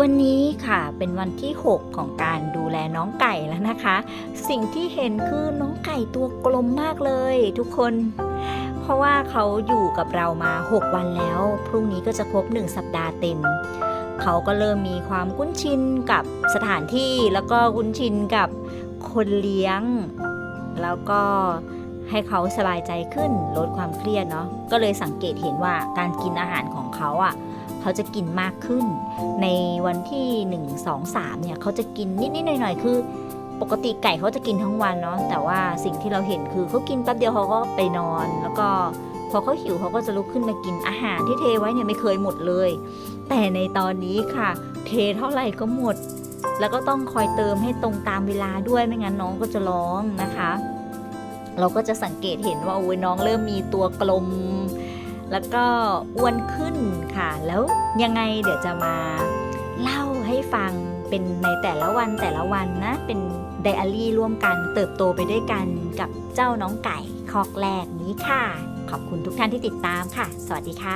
วันนี้ค่ะเป็นวันที่ 6 ของการดูแลน้องไก่แล้วนะคะ สิ่งที่เห็นคือน้องไก่ตัวกลมมากเลยทุกคน เพราะว่าเขาอยู่กับเรามา 6 วันแล้ว พรุ่งนี้ก็จะครบ 1 สัปดาห์เต็ม เขาก็เริ่มมีความคุ้นชินกับสถานที่แล้วก็คุ้นชินกับคนเลี้ยง แล้วก็ ให้เขาสบายใจขึ้นลดความเครียดเนาะก็เลยสังเกตเห็นว่าการกินอาหารของเขาอะเขาจะกินมากขึ้น ในวันที่ 1 2 3เนี่ยเขาจะกินนิดๆหน่อยๆคือ ปกติไก่เขาจะกินทั้งวันเนาะแต่ว่าสิ่งที่เราเห็นคือเขากินแป๊บเดียวเขาก็ไปนอน แล้วก็พอเขาหิวเขาก็จะลุกขึ้นมากินอาหารที่เทไว้เนี่ยไม่เคยหมดเลย แต่ในตอนนี้ค่ะ เทเท่าไหร่ก็หมด แล้วก็ต้องคอยเติมให้ตรงตามเวลาด้วยไม่งั้นน้องก็จะร้องนะคะ เราก็จะสังเกตเห็นว่าโอ้ยน้องเริ่มมีตัวกลม แล้วก็อ้วนขึ้นค่ะ แล้วยังไงเดี๋ยวจะมาเล่าให้ฟังเป็นในแต่ละวันแต่ละวันนะ เป็นไดอารี่ร่วมกันเติบโตไปด้วยกันกับเจ้าน้องไก่คอกแรกนี้ค่ะ ขอบคุณทุกท่านที่ติดตามค่ะ สวัสดีค่ะ